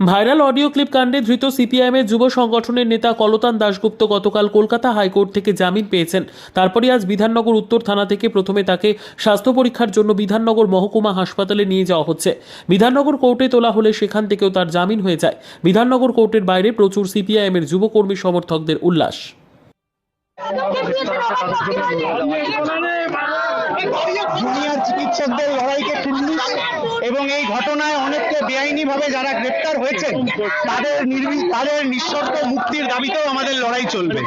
Viral audio clip কাণ্ডে ধৃত সিপিআইএমের যুব সংগঠনের নেতা কলতান দাশগুপ্ত গতকাল কলকাতা হাইকোর্ট থেকে জামিন পেয়েছেন। তারপরই আজ বিধাননগর উত্তর থানা থেকে প্রথমে তাকে স্বাস্থ্য পরীক্ষার জন্য বিধাননগর মহকুমা হাসপাতালে নিয়ে যাওয়া হচ্ছে। বিধাননগর কোর্টে তোলা হলে সেখান থেকেও তার জামিন হয়ে যায়। বিধাননগর কোর্টের বাইরে প্রচুর সিপিআইএমের যুবকর্মী সমর্থকদের উল্লাস। চিকিৎসকদের লড়াইকে এবং এই ঘটনায় অনেককে বেআইনিভাবে যারা গ্রেপ্তার হয়েছেন তাদের নির্বি তাদের নিঃশর্ত মুক্তির দাবিতেও আমাদের লড়াই চলবে।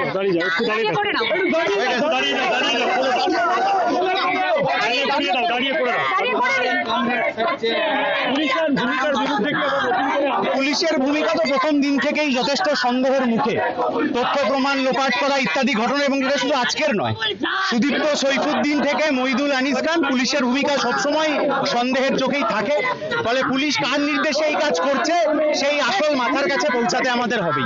পুলিশের ভূমিকা তো প্রথম দিন থেকেই যথেষ্ট সন্দেহের মুখে। তথ্য প্রমাণ লোপাট করা ইত্যাদি ঘটনা এবং এটা শুধু আজকের নয়। সুদীপ্ত সৈফুদ্দিন থেকে মহিদুল আনিস খান পুলিশের ভূমিকা সবসময় সন্দেহের চোখেই থাকে। ফলে পুলিশ কার নির্দেশে এই কাজ করছে সেই আসল মাথার কাছে পৌঁছাতে আমাদের হবেই।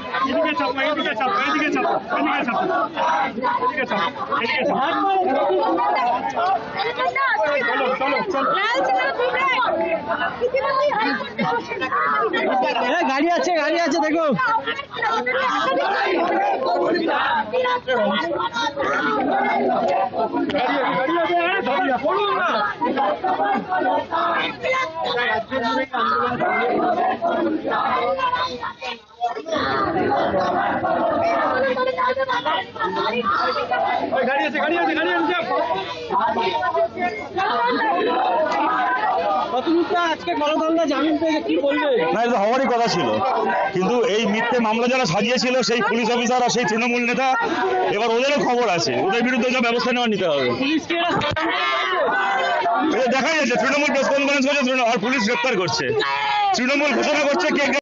এদিকে চাপ এদিকে চাপ এদিকে চাপ এদিকে চাপ এদিকে চাপ এদিকে চাপ। গাড়ি আছে গাড়ি আছে দেখো। গাড়ি আছে গাড়ি আছে গাড়ি আছে আজকে কলকাতা জামিন পেয়ে কি বলবে? না এটা হওয়ারই কথা ছিল। কিন্তু এই মিথ্যে মামলা যারা সাজিয়েছিল সেই পুলিশ অফিসার আর সেই তৃণমূল নেতা এবার ওদেরও খবর আছে। ওদের বিরুদ্ধে যা ব্যবস্থা নেওয়া নিতে হবে। এটা দেখা যাচ্ছে তৃণমূল প্রেস কনফারেন্স করছে আর পুলিশ গ্রেপ্তার করছে। তৃণমূল ঘোষণা করছে কে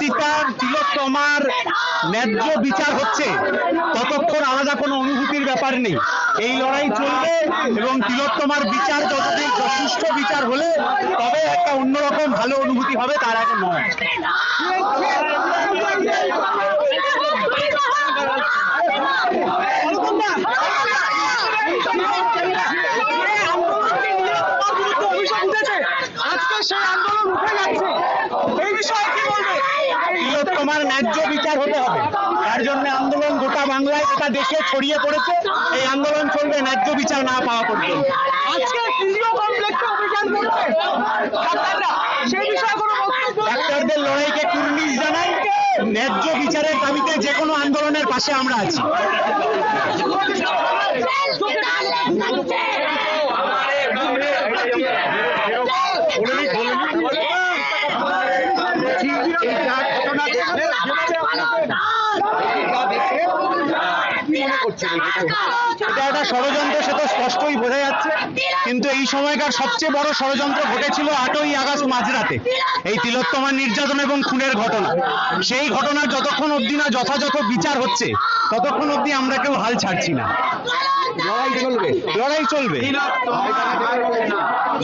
নির্যাতিতার তিলোত্তমার ন্যায্য বিচার হচ্ছে। ততক্ষণ আলাদা কোনো অনুভূতির ব্যাপার নেই। এই লড়াই চলবে এবং তিলোত্তমার বিচার যতদিন যথেষ্ট বিচার হলে তবে একটা অন্যরকম ভালো অনুভূতি হবে, তার আগে নয়। তিলোত্তমার ন্যায্য বিচার হতে হবে। তার জন্য আন্দোলন গোটা বাংলায় গোটা দেশে ছড়িয়ে পড়েছে। এই আন্দোলন চলবে ন্যায্য বিচার না পাওয়া পর্যন্ত। আজকে ডাক্তারদের লড়াইকে কুর্নিশ জানাই। ন্যায্য বিচারের দাবিতে যে কোনো আন্দোলনের পাশে আমরা আছি। এটা একটা ষড়যন্ত্র, সে তো স্পষ্টই বোঝা যাচ্ছে। কিন্তু এই সময়কার সবচেয়ে বড় ষড়যন্ত্র ঘটেছিল আটই আগস্ট মাঝরাতে, এই তিলোত্তমার নির্যাতন এবং খুনের ঘটনা। সেই ঘটনার যতক্ষণ অবধি না যথাযথ বিচার হচ্ছে, ততক্ষণ অবধি আমরা কেউ হাল ছাড়ছি না। লড়াই চলবে। লড়াই চলবে।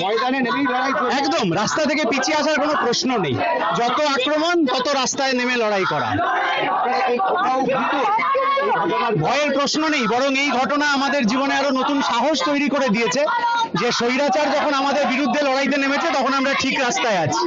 ময়দানে নেমেই লড়াই একদম রাস্তা থেকে পিছিয়ে আসার কোনো প্রশ্ন নেই। যত আক্রমণ তত রাস্তায় নেমে লড়াই করা। ভয়ের প্রশ্ন নেই বরং এই ঘটনা আমাদের জীবনে আরও নতুন সাহস তৈরি করে দিয়েছে যে স্বৈরাচার যখন আমাদের বিরুদ্ধে লড়াইতে নেমেছে তখন আমরা ঠিক রাস্তায় আছি।